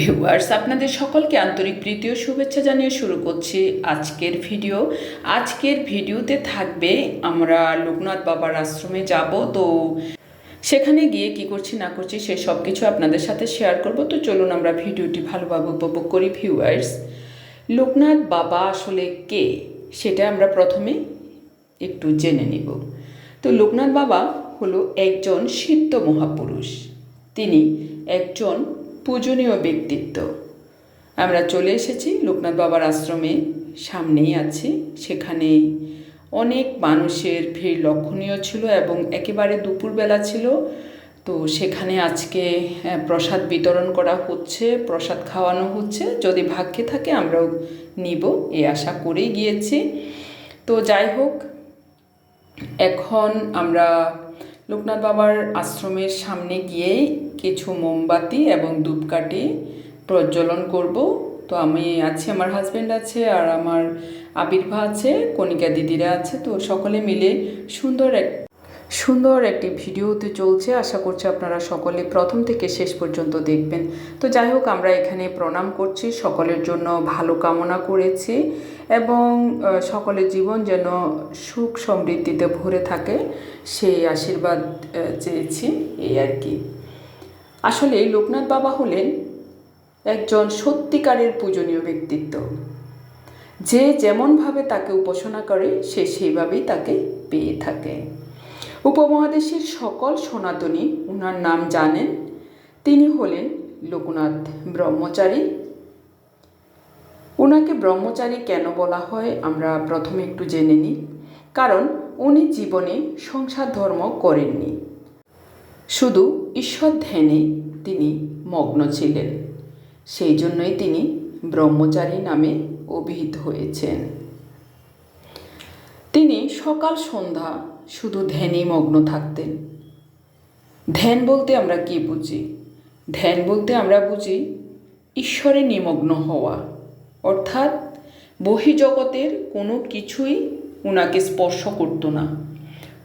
Viewers, আপনাদের সকলকে আন্তরিক প্রীতি ও শুভেচ্ছা জানিয়ে শুরু করছি আজকের ভিডিও। আজকের ভিডিওতে থাকবে আমরা লোকনাথ বাবার আশ্রমে যাব। তো সেখানে গিয়ে কি করছি, না করছি, সে সব কিছু আপনাদের সাথে শেয়ার করব। তো চলুন আমরা ভিডিওটি ভালোভাবে উপভোগ করি, ভিউয়ার্স। লোকনাথ বাবা আসলে কে, সেটা আমরা প্রথমে একটু জেনে নিব। তো লোকনাথ বাবা হলো একজন সিদ্ধ মহাপুরুষ। তিনি একজন পূজনীয় ব্যক্তিত্ব। আমরা চলে এসেছি লোকনাথ বাবার আশ্রমে। সামনেই আছি। সেখানে অনেক মানুষের ভিড় লক্ষণীয় ছিল এবং একেবারে দুপুরবেলা ছিল। তো সেখানে আজকে প্রসাদ বিতরণ করা হচ্ছে, প্রসাদ খাওয়ানো হচ্ছে। যদি ভাগ্যে থাকে আমরাও নিব এই আশা করেই গিয়েছি। তো যাই হোক, এখন আমরা লোকনাথ বাবার আশ্রমের সামনে গিয়ে কিছু মোমবাতি এবং ধূপকাঠি প্রজ্বলন করব। তো আমি আছি, আমার হাজব্যান্ড আছে আর আমার আবির্ভা আছে, কণিকা দিদিরা আছে। তো সকলে মিলে সুন্দর এক, সুন্দর একটি ভিডিওতে চলছে। আশা করছি আপনারা সকলে প্রথম থেকে শেষ পর্যন্ত দেখবেন। তো যাই হোক, আমরা এখানে প্রণাম করছি। সকলের জন্য ভালো কামনা করেছি। এবং সকলের জীবন যেন সুখ সমৃদ্ধিতে ভরে থাকে, সেই আশীর্বাদ চেয়েছি, এই আর কি। আসলে লোকনাথ বাবা হলেন একজন সত্যিকারের পূজনীয় ব্যক্তিত্ব। যে যেমনভাবে তাকে উপাসনা করে, সে সেইভাবেই তাকে পেয়ে থাকে। উপমহাদেশের সকল সনাতনী ওনার নাম জানেন, তিনি হলেন লোকনাথ ব্রহ্মচারী। ওনাকে ব্রহ্মচারী কেন বলা হয় আমরা প্রথমে একটু জেনে নিই। কারণ উনি জীবনে সংসার ধর্ম করেননি। শুধু ঈশ্বর ধ্যানে তিনি মগ্ন ছিলেন। সেই জন্যই তিনি ব্রহ্মচারী নামে অভিহিত হয়েছেন। তিনি সকাল সন্ধ্যা শুধু ধ্যানেই মগ্ন থাকতেন। ধ্যান বলতে আমরা কি বুঝি? ধ্যান বলতে আমরা বুঝি ঈশ্বরে নিমগ্ন হওয়া। অর্থাৎ বহির্জগতের কোনো কিছুই উনাকে স্পর্শ করতো না।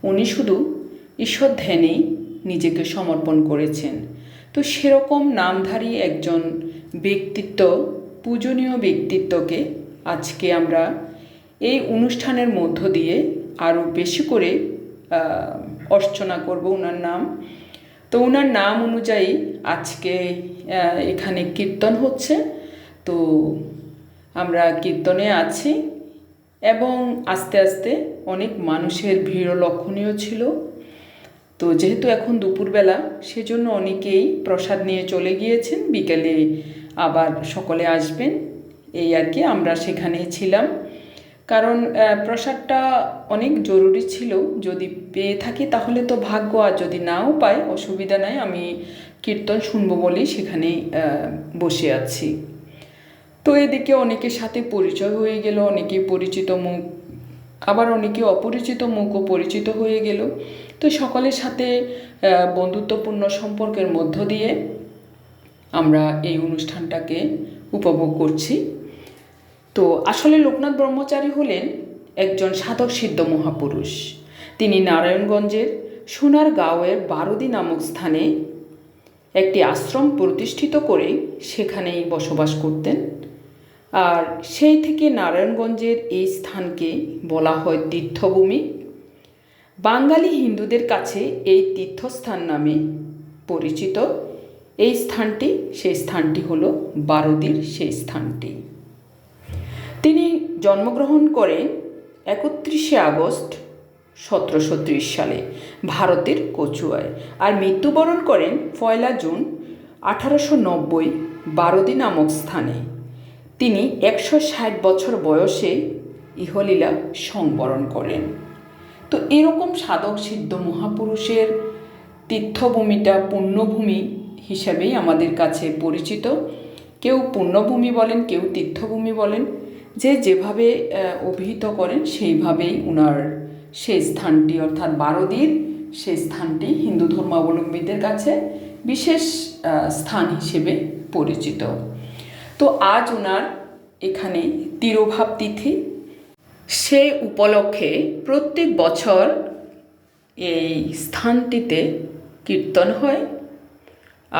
উনি শুধু ঈশ্বর ধ্যানেই নিজেকে সমর্পণ করেছেন। তো সেরকম নামধারী একজন ব্যক্তিত্ব, পূজনীয় ব্যক্তিত্বকে আজকে আমরা এই অনুষ্ঠানের মধ্য দিয়ে আরও বেশি করে অর্চনা করব ওনার নাম। তো ওনার নাম অনুযায়ী আজকে এখানে কীর্তন হচ্ছে। তো কীর্তনে আছি এবং আস্তে আস্তে অনেক মানুষের ভিড়ও লক্ষণীয় ছিল। তো যেহেতু এখন দুপুরবেলা, সেজন্য অনেকেই প্রসাদ নিয়ে চলে গিয়েছেন। বিকেলে আবার সকলে আসবেন। এই আর কি, আমরা সেখানেই ছিলাম। কারণ প্রসাদটা অনেক জরুরি ছিল। যদি পেয়ে থাকি তাহলে তো ভাগ্য, আর যদি নাও পাই, অসুবিধা নাই। আমি কীর্তন শুনব বলেই সেখানে বসে আছি। তো এদিকে অনেকের সাথে পরিচয় হয়ে গেল অনেকে পরিচিত মুখ, আবার অনেকে অপরিচিত মুখও পরিচিত হয়ে গেল। তো সকলের সাথে বন্ধুত্বপূর্ণ সম্পর্কের মধ্য দিয়ে আমরা এই অনুষ্ঠানটাকে উপভোগ করছি। তো আসলে লোকনাথ ব্রহ্মচারী হলেন একজন সাধক সিদ্ধ মহাপুরুষ। তিনি নারায়ণগঞ্জের সোনার গাঁওয়ের বারুদি নামক স্থানে একটি আশ্রম প্রতিষ্ঠিত করে সেখানেই বসবাস করতেন। আর সেই থেকে নারায়ণগঞ্জের এই স্থানকে বলা হয় তীর্থভূমি। বাঙালি হিন্দুদের কাছে এই তীর্থস্থান নামে পরিচিত। এই স্থানটি, সেই স্থানটি হলো বারুদির সেই স্থানটি। তিনি জন্মগ্রহণ করেন একত্রিশে আগস্ট সতেরোশো ত্রিশ সালে ভারতের কচুয়ায় আর মৃত্যুবরণ করেন পয়লা জুন আঠারোশো নব্বই বারোদি নামক স্থানে। তিনি একশো ষাট বছর বয়সে ইহলীলা সংবরণ করেন। তো এরকম সাধক সিদ্ধ মহাপুরুষের তীর্থভূমিটা পুণ্যভূমি হিসাবেই আমাদের কাছে পরিচিত। কেউ পুণ্যভূমি বলেন, কেউ তীর্থভূমি বলেন, যে যেভাবে অভিহিত করেন সেইভাবেই উনার সেই স্থানটি, অর্থাৎ বারোদির সেই স্থানটি হিন্দু ধর্মাবলম্বীদের কাছে বিশেষ স্থান হিসেবে পরিচিত। তো আজ ওনার এখানে তিরোভাব তিথি। সে উপলক্ষে প্রত্যেক বছর এই স্থানটিতে কীর্তন হয়।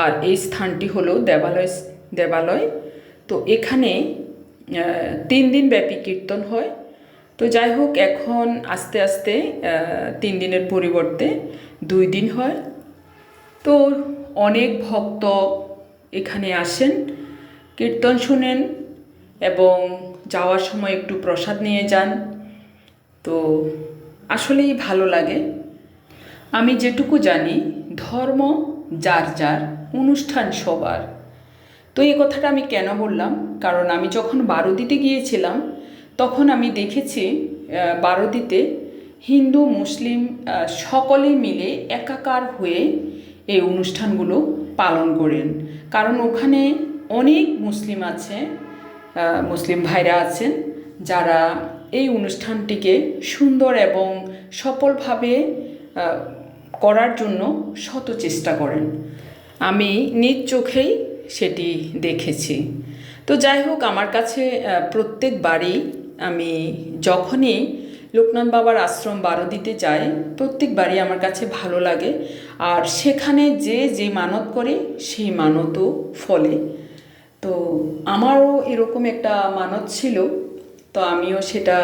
আর এই স্থানটি হলো দেবালয় দেবালয়। তো এখানে তিন দিন ব্যাপী কীর্তন হয়। তো যাই হোক, এখন আস্তে আস্তে তিন দিনের পরিবর্তে দুই দিন হয়। তো অনেক ভক্ত এখানে আসেন। কীর্তন শুনেন এবং যাওয়ার সময় একটু প্রসাদ নিয়ে যান। তো আসলেই ভালো লাগে। আমি যেটুকু জানি, ধর্ম যার যার, অনুষ্ঠান সবার। তো এই কথাটা আমি কেন বললাম? কারণ আমি যখন বারোদিতে গিয়েছিলাম, তখন আমি দেখেছি বারোদিতে হিন্দু, মুসলিম সকলে মিলে একাকার হয়ে এই অনুষ্ঠানগুলো পালন করেন। কারণ ওখানে অনেক মুসলিম আছে মুসলিম ভাইরা আছেন যারা এই অনুষ্ঠানটিকে সুন্দর এবং সফলভাবে করার জন্য শত চেষ্টা করেন। আমি নিজ চোখেই সেটি দেখেছি। তো যাই হোক আমার কাছে আহ, প্রত্যেকবারই আমি যখনই লোকনাথ বাবার আশ্রম বারো দিতে যাই প্রত্যেকবারই আমার কাছে ভালো লাগে। আর সেখানে যে যে মানত করে সেই মানতও ফলে। তো আমারও এরকম একটা মানত ছিল, তো আমিও সেটা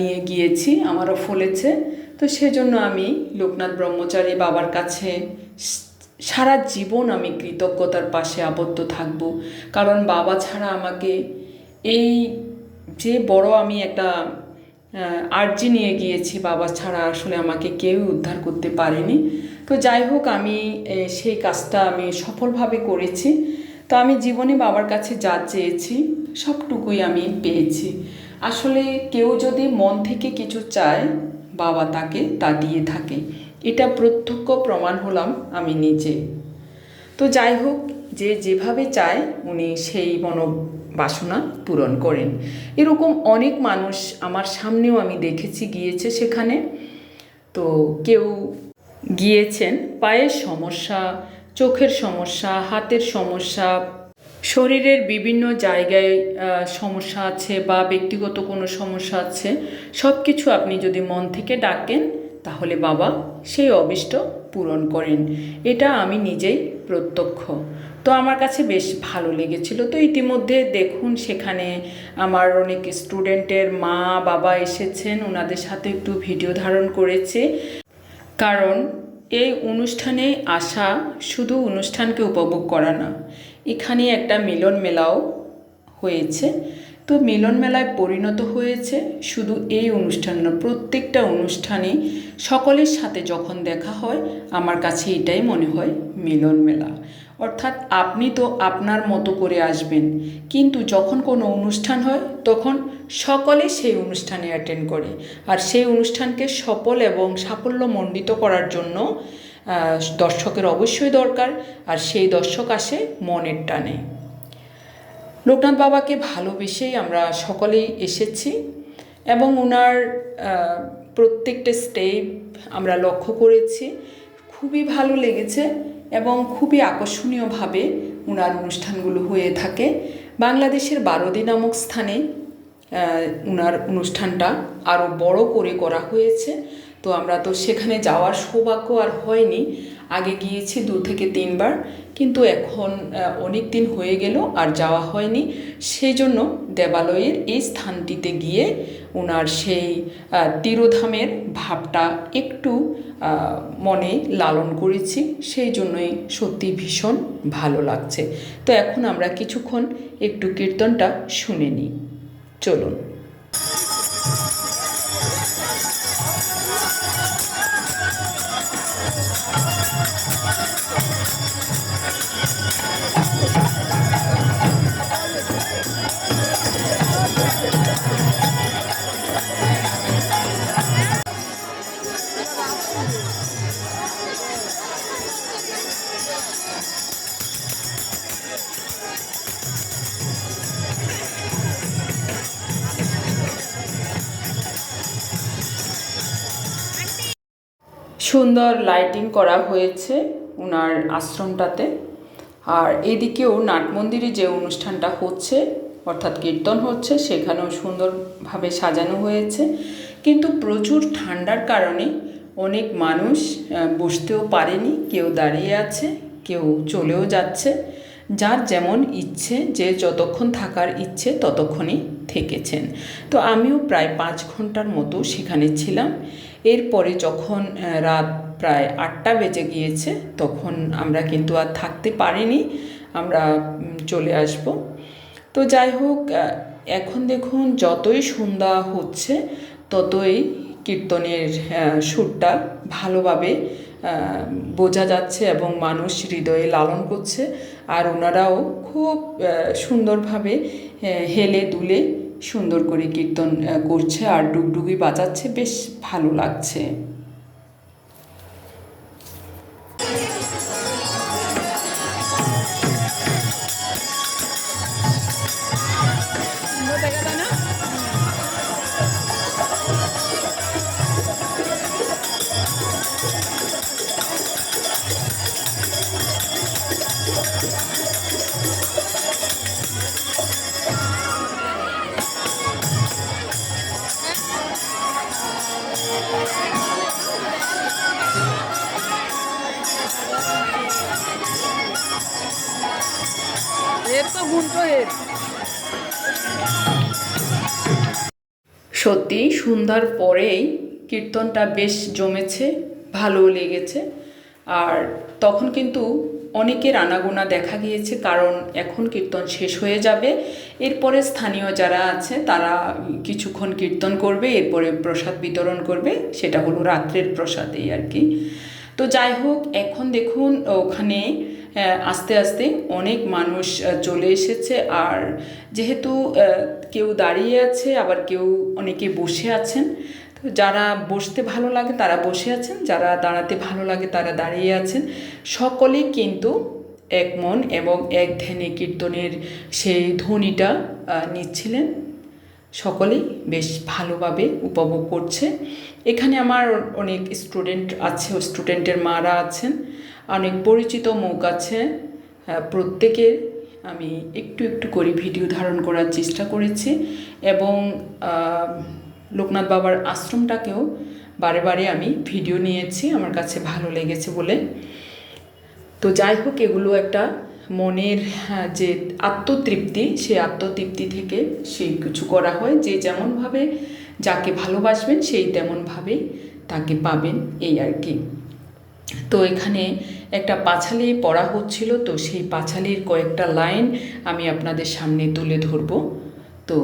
নিয়ে গিয়েছি, আমারও ফলেছে। তো সেজন্য আমি লোকনাথ ব্রহ্মচারী বাবার কাছে সারা জীবন আমি কৃতজ্ঞতার পাশে আবদ্ধ থাকব। কারণ বাবা ছাড়া আমাকে এই যে বড় আমি একটা আর্জি নিয়ে গিয়েছি, বাবা ছাড়া আসলে আমাকে কেউ উদ্ধার করতে পারেনি। তো যাই হোক, আমি সেই কাজটা আমি সফলভাবে করেছি। তো আমি জীবনে বাবার কাছে যা চেয়েছি, সবটুকুই আমি পেয়েছি। আসলে কেউ যদি মন থেকে কিছু চায়, বাবা তাকে তা দিয়ে থাকে। এটা প্রত্যক্ষ প্রমাণ হলাম আমি নিজে। তো যাই হোক, যে যেভাবে চায়, উনি সেই মনোবাসনা পূরণ করেন। এরকম অনেক মানুষ আমার সামনেও আমি দেখেছি গিয়েছে সেখানে। তো কেউ গিয়েছেন, পায়ের সমস্যা চোখের সমস্যা, হাতের সমস্যা, শরীরের বিভিন্ন জায়গায় সমস্যা আছে বা ব্যক্তিগত কোনো সমস্যা আছে সব কিছু আপনি যদি মন থেকে ডাকেন, তাহলে বাবা সেই অবিষ্ট পূরণ করেন। এটা আমি নিজেই প্রত্যক্ষ। তো আমার কাছে বেশ ভালো লেগেছিল। তো ইতিমধ্যে দেখুন, সেখানে আমার অনেক স্টুডেন্টের মা, বাবা এসেছেন ওনাদের সাথে একটু ভিডিও ধারণ করেছে। কারণ এই অনুষ্ঠানে আসা শুধু অনুষ্ঠানকে উপভোগ করা না, এখানে একটা মিলন মেলাও হয়েছে। তো মিলন মেলায় পরিণত হয়েছে শুধু এই অনুষ্ঠান না, প্রত্যেকটা অনুষ্ঠানে সকলের সাথে যখন দেখা হয়, আমার কাছে এটাই মনে হয় মিলন মেলা। অর্থাৎ আপনি তো আপনার মতো করে আসবেন। কিন্তু যখন কোনো অনুষ্ঠান হয়, তখন সকলে সেই অনুষ্ঠানে অ্যাটেন্ড করে। আর সেই অনুষ্ঠানকে সফল এবং সাফল্যমণ্ডিত করার জন্য দর্শকের অবশ্যই দরকার। আর সেই দর্শক আসে মনের টানে। লোকনাথ বাবাকে ভালোবেসেই আমরা সকলেই এসেছি এবং ওনার প্রত্যেকটা স্টেপ আমরা লক্ষ্য করেছি। খুবই ভালো লেগেছে। এবং খুবই আকর্ষণীয়ভাবে ওনার অনুষ্ঠানগুলো হয়ে থাকে। বাংলাদেশের বারোদি নামক স্থানে ওনার অনুষ্ঠানটা আরও বড় করে করা হয়েছে। তো আমরা তো সেখানে যাওয়ার সৌভাগ্য আর হয়নি। আগে গিয়েছি দু থেকে তিনবার, কিন্তু এখন অনেক দিন হয়ে গেল আর যাওয়া হয়নি। সেই জন্য দেবালয়ের এই স্থানটিতে গিয়ে ওনার সেই তীরোধামের ভাবটা একটু মনে লালন করেছি। সেই জন্যই সত্যি ভীষণ ভালো লাগছে। তো এখন আমরা কিছুক্ষণ একটু কীর্তনটা শুনে নিই। চলুন। সুন্দর লাইটিং করা হয়েছে ওনার আশ্রমটাতে। আর এদিকেও নাট মন্দিরে যে অনুষ্ঠানটা হচ্ছে, অর্থাৎ কীর্তন হচ্ছে, সেখানেও সুন্দরভাবে সাজানো হয়েছে। কিন্তু প্রচুর ঠান্ডার কারণে অনেক মানুষ বসতেও পারেনি, কেউ দাঁড়িয়ে আছে, কেউ চলেও যাচ্ছে। যার যেমন ইচ্ছে, যে যতক্ষণ থাকার ইচ্ছে ততক্ষণই থেকেছেন। তো আমিও প্রায় পাঁচ ঘণ্টার মতো সেখানে ছিলাম। এরপরে যখন রাত প্রায় আটটা বেজে গিয়েছে, তখন আমরা কিন্তু আর থাকতে পারিনি, আমরা চলে আসব। তো যাই হোক এখন দেখুন যতই সন্ধ্যা হচ্ছে, ততই কীর্তনের সুরটা ভালোভাবে বোঝা যাচ্ছে এবং মানুষ হৃদয়ে লালন করছে। আর ওনারাও খুব সুন্দরভাবে হেলে দুলে সুন্দর করে কীর্তন করছে আর ডুগডুগি বাজাচ্ছে বেশ ভালো লাগছে। তো সত্যি সন্ধ্যার পরেই কীর্তনটা বেশ জমেছে ভালো লেগেছে। আর তখন কিন্তু অনেকের আনাগোনা দেখা গিয়েছে, কারণ এখন কীর্তন শেষ হয়ে যাবে। এরপরে স্থানীয় যারা আছে, তারা কিছুক্ষণ কীর্তন করবে, এরপরে প্রসাদ বিতরণ করবে, সেটা হলো রাত্রের প্রসাদেই আর কি। তো যাই হোক, এখন দেখুন, ওখানে আস্তে আস্তে অনেক মানুষ চলে এসেছে। আর যেহেতু কেউ দাঁড়িয়ে আছে, আবার কেউ অনেকে বসে আছেন, তো যারা বসতে ভালো লাগে তারা বসে আছেন, যারা দাঁড়াতে ভালো লাগে তারা দাঁড়িয়ে আছেন। সকলেই কিন্তু এক মন এবং এক ধ্যানে কীর্তনের সেই ধ্বনিটা নিচ্ছিলেন। সকলেই বেশ ভালোভাবে উপভোগ করছে। এখানে আমার অনেক স্টুডেন্ট আছে স্টুডেন্টের মারা আছেন। অনেক পরিচিত মুখ আছে। আহ, প্রত্যেকের আমি একটু একটু করে ভিডিও ধারণ করার চেষ্টা করেছি এবং লোকনাথ বাবার আশ্রমটাকেও বারে বারে আমি ভিডিও নিয়েছি আমার কাছে ভালো লেগেছে বলে। তো যাই হোক এগুলো একটা মনের হ্যাঁ, যে আত্মতৃপ্তি সেই আত্মতৃপ্তি থেকে সেই কিছু করা হয়। যে যেমনভাবে যাকে ভালোবাসবেন সেই তেমনভাবেই তাকে পাবেন এই আর কি। তো এখানে একটা পাঁচালি পড়া হচ্ছিল, তো সেই পাঁচালির কয়েকটা লাইন আমি আপনাদের সামনে তুলে ধরবো। তো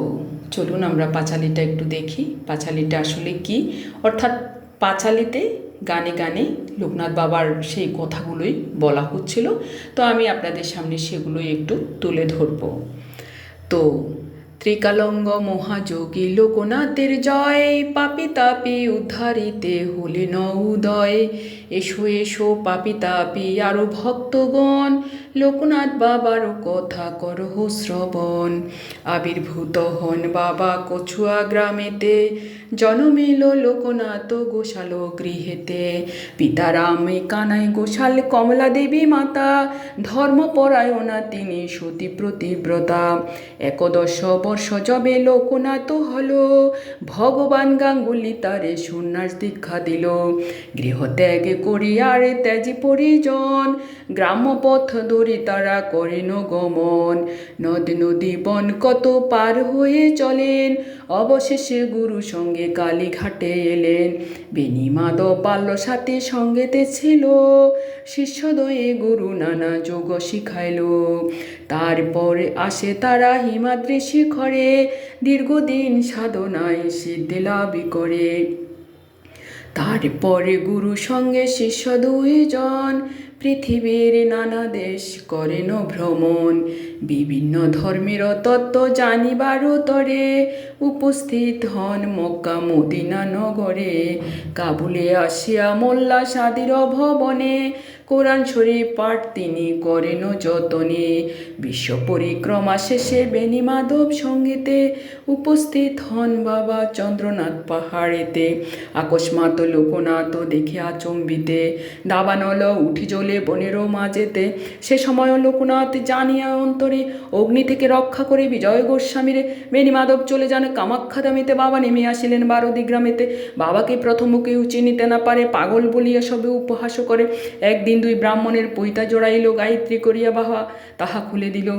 চলুন আমরা পাঁচালিটা একটু দেখি, পাঁচালিটা আসলে কি? অর্থাৎ পাঁচালিতে গানে গানে লোকনাথ বাবার সেই কথাগুলোই বলা হচ্ছিল, তো আমি আপনাদের সামনে সেগুলোই একটু তুলে ধরবো। তো ত্রিকালঙ্গ মহাযোগী লোকনাথের জয়, পাপি তাপি উদ্ধারিতে হলে ন উদয়। এসো এসো, পাপি তাপি, আরও ভক্তগণ, লোকনাথ বাবার কথা করহ শ্রবণ। আবির্ভূত হন বাবা কছুয়া গ্রামেতে জনমিল লোকনাথ গোশাল গৃহেতে। পিতারামে কানাই গোশাল, কমলা দেবী মাতা, ধর্মপরায়ণা তিনি সতী প্রতিব্রতা একদশ বর্ষ যবে লোকনাথ হল। ভগবান গাঙ্গুলি তারে সন্ন্যাস দীক্ষা দিল। গৃহত্যাগ করিয়ার ত্যাজি পরিজন। গ্রামপথ দরি তারা করেন গমন। নদ নদী বন কত পার হয়ে চলেন। অবশেষে গুরু সঙ্গে কালীঘাটে এলেন। বেনি মাধব বাল্য সাথে সঙ্গেতে ছিল শিষ্যদয়ে গুরু নানা যোগ শিখাইল। তারপরে আসে তারা হিমাদ্রি শিখরে দীর্ঘদিন সাধনায় সিদ্ধি লাভই করে। তারপরে গুরু সঙ্গে শিষ্য দুইজন পৃথিবীর নানা দেশ করেন ভ্রমণ। বিভিন্ন ধর্মের তত্ত্ব জানিবার তরে উপস্থিত হন মক্কা মদিনা নগরে। কাবুলে আসিয়া মোল্লা সাদির ভবনে কোরআন শরীফ পাঠ তিনি করেন যতনে। বিশ্ব পরিক্রমা শেষে বেনি মাধব সঙ্গীতে উপস্থিত হন বাবা চন্দ্রনাথ পাহাড়েতে। আকস্মাত লোকনাথ দেখে আচম্বিতে দাবানল উঠি জ্বলে বনেরও মাঝেতে। সে সময় লোকনাথ জানিয়া অন্তরে, অগ্নি থেকে রক্ষা করে বিজয় গোস্বামীরে। বেণী মাধব চলে যান কামাখ্যা দামিতে বাবা নেমে আসিলেন বারদি গ্রামেতে। বাবাকে প্রথম কেউ চিনিতে না পারে, পাগল বলিয়া সবে উপহাস করে। একদিন দুই ব্রাহ্মণের পৈতা জোড়াইল, গায়ত্রী করিয়া বাবা তাহা খুলে দিল।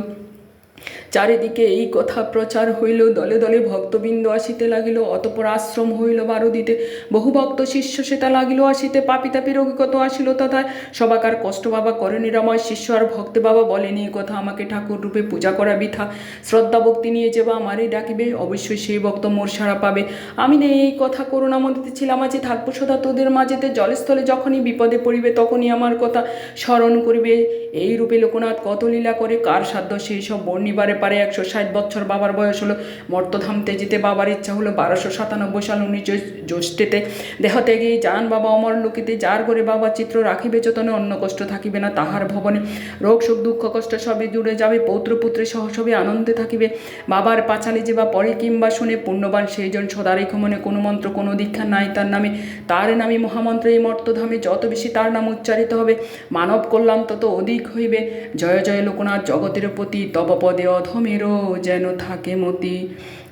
চারিদিকে এই কথা প্রচার হইল, দলে দলে ভক্তবৃন্দ আসিতে লাগিল, অতপর আশ্রম হইল বারদিতে। বহু ভক্ত শিষ্য সেতা লাগিল আসিতে, পাপি তাপি রোগী কত আসিল তথা সবাকার কষ্ট বাবা করে নিরাময় শিষ্য, আর ভক্তে বাবা বলেনি, এই কথা আমাকে ঠাকুর রূপে পূজা করা বৃথা। শ্রদ্ধা ভক্তি নিয়ে যে বা আমারই ডাকিবে, অবশ্যই সেই ভক্ত মোর সারা পাবে। আমি নেই এই কথা করুণামন্দিতে ছিলাম আছি থাকব সদা তোদের মাঝেতে। জলস্থলে যখনই বিপদে পড়িবে, তখনই আমার কথা স্মরণ করিবে। এই রূপে লোকনাথ কত লীলা করে, কার সাধ্য সেই সব বর্ণিবারে পারে একশো ষাট বছর বাবার বয়স হলো। মর্তধাম তেজিতে বাবার ইচ্ছা হলো বারোশো সাতানব্বই সাল উনিশ জ্যৈষ্ঠেতে দেহ ত্যাগে যান বাবা অমর লোকিতে। যার করে বাবা চিত্র রাখিবে যতনে অন্য কষ্ট থাকিবে না তাহার ভবনে। রোগ সুখ দুঃখ, কষ্ট সবই জুড়ে যাবে, পৌত্র পুত্রে সহ সবে আনন্দে থাকিবে। বাবার পাঁচালি যে বা পরে কিংবা শুনে পুণ্যবান সেইজন সদারেখ মনে কোনো মন্ত্র, কোনো দীক্ষা নাই তার নামে। তার নামে মহামন্ত্র এই মর্তধামে যত বেশি তার নাম উচ্চারিত হবে, মানব কল্যাণ তত অধিক হইবে। জয় জয় লোকনাথ জগতের প্রতি তব অধমেরও যেন থাকে মতি।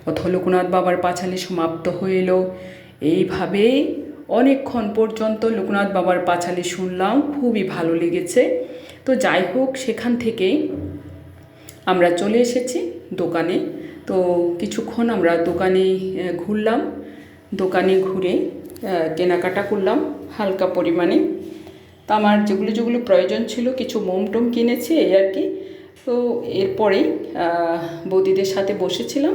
অথ লোকনাথ বাবার পাঁচালি সমাপ্ত হইল। এইভাবে অনেকক্ষণ পর্যন্ত লোকনাথ বাবার পাঁচালি শুনলাম, খুবই ভালো লেগেছে। তো যাই হোক, সেখান থেকেই আমরা চলে এসেছি দোকানে। তো কিছুক্ষণ আমরা দোকানে ঘুরলাম। দোকানে ঘুরে কেনাকাটা করলাম হালকা পরিমাণে। তো আমার যেগুলো যেগুলো প্রয়োজন ছিল, কিছু মোম টোম কিনেছি, এই আর কি। তো এরপরেই বৌদিদের সাথে বসেছিলাম,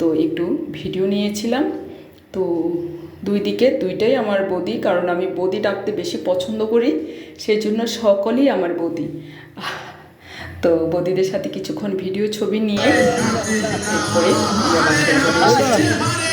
তো একটু ভিডিও নিয়েছিলাম। তো দুই দিকে দুইটাই আমার বৌদি, কারণ আমি বৌদি ডাকতে বেশি পছন্দ করি সেই জন্য সকলেই আমার বৌদি। তো বৌদিদের সাথে কিছুক্ষণ ভিডিও ছবি নিয়ে, এরপরে